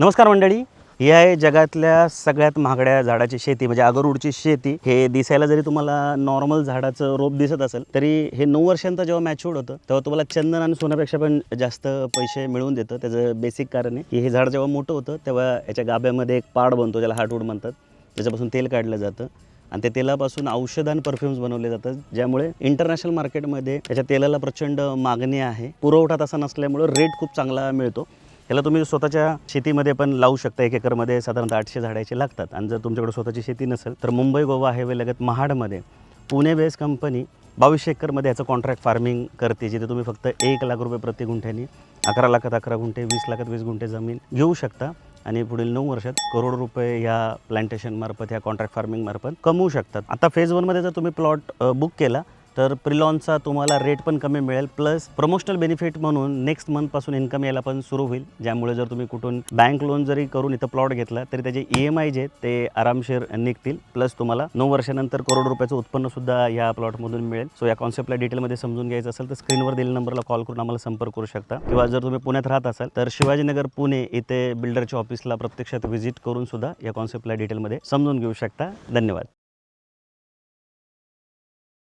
नमस्कार मंडळी. ही आहे जगातल्या सगळ्यात महागड्या झाडाची शेती म्हणजे अगरूडची शेती. हे दिसायला जरी तुम्हाला नॉर्मल झाडाचं रोप दिसत असेल तरी हे नऊ वर्षांचं जेव्हा मॅच्युअर्ड होतं तेव्हा तुम्हाला चंदन आणि सोन्यापेक्षा पण जास्त पैसे मिळवून देतं. त्याचं बेसिक कारण आहे की हे झाड जेव्हा मोठं होतं तेव्हा याच्या गाभ्यामध्ये एक पाड बनतो ज्याला हार्टवूड म्हणतात. त्याच्यापासून तेल काढलं जातं. आणि त्या तेलापासून औषध आणि परफ्युम्स बनवले जातात ज्यामुळे इंटरनॅशनल मार्केटमध्ये त्याच्या तेलाला प्रचंड मागणी आहे. पुरवठा तसा नसल्यामुळं रेट खूप चांगला मिळतो. याला तुम्ही स्वतःच्या शेतीमध्ये पण लावू शकता. एक एकरमध्ये साधारणतः आठशे झाडायचे लागतात. आणि जर तुमच्याकडे स्वतःची शेती नसेल तर मुंबई गोवा हायवे लगत महाडमध्ये पुणे बेस कंपनी बावीसशे एकरमध्ये याचं कॉन्ट्रॅक्ट फार्मिंग करते जिथे तुम्ही फक्त एक लाख रुपये प्रति गुंठ्यानी अकरा लाखात अकरा गुंठे वीस लाखात वीस गुंठे जमीन घेऊ शकता. आणि पुढील नऊ वर्षात करोड रुपये या प्लांटेशनमार्फत ह्या कॉन्ट्रॅक्ट फार्मिंगमार्फत कमवू शकतात आता फेज वनमध्ये जर तुम्ही प्लॉट बुक केला तर प्रिलॉनचा तुम्हाला रेट पण कमी मिळेल. प्लस प्रमोशनल बेनिफिट म्हणून नेक्स्ट मंथपासून इन्कम यायला पण सुरू होईल. ज्यामुळे जर तुम्ही कुठून बँक लोन जरी करून इथं प्लॉट घेतला तरी त्याचे ई एम आय जे ते आरामशीर निघतील. प्लस तुम्हाला नऊ वर्षानंतर करोड रुपयाचं उत्पन्न सुद्धा या प्लॉटमधून मिळेल. सो या कॉन्सेप्टला डिटेलमध्ये समजून घ्यायचं असेल तर स्क्रीनवर दिलेल्या नंबरला कॉल करून आम्हाला संपर्क करू शकता. किंवा जर तुम्ही पुण्यात राहत असाल तर शिवाजीनगर पुणे इथे बिल्डरच्या ऑफिसला प्रत्यक्षात व्हिजिट करून सुद्धा या कॉन्सेप्टला डिटेलमध्ये समजून घेऊ शकता. धन्यवाद.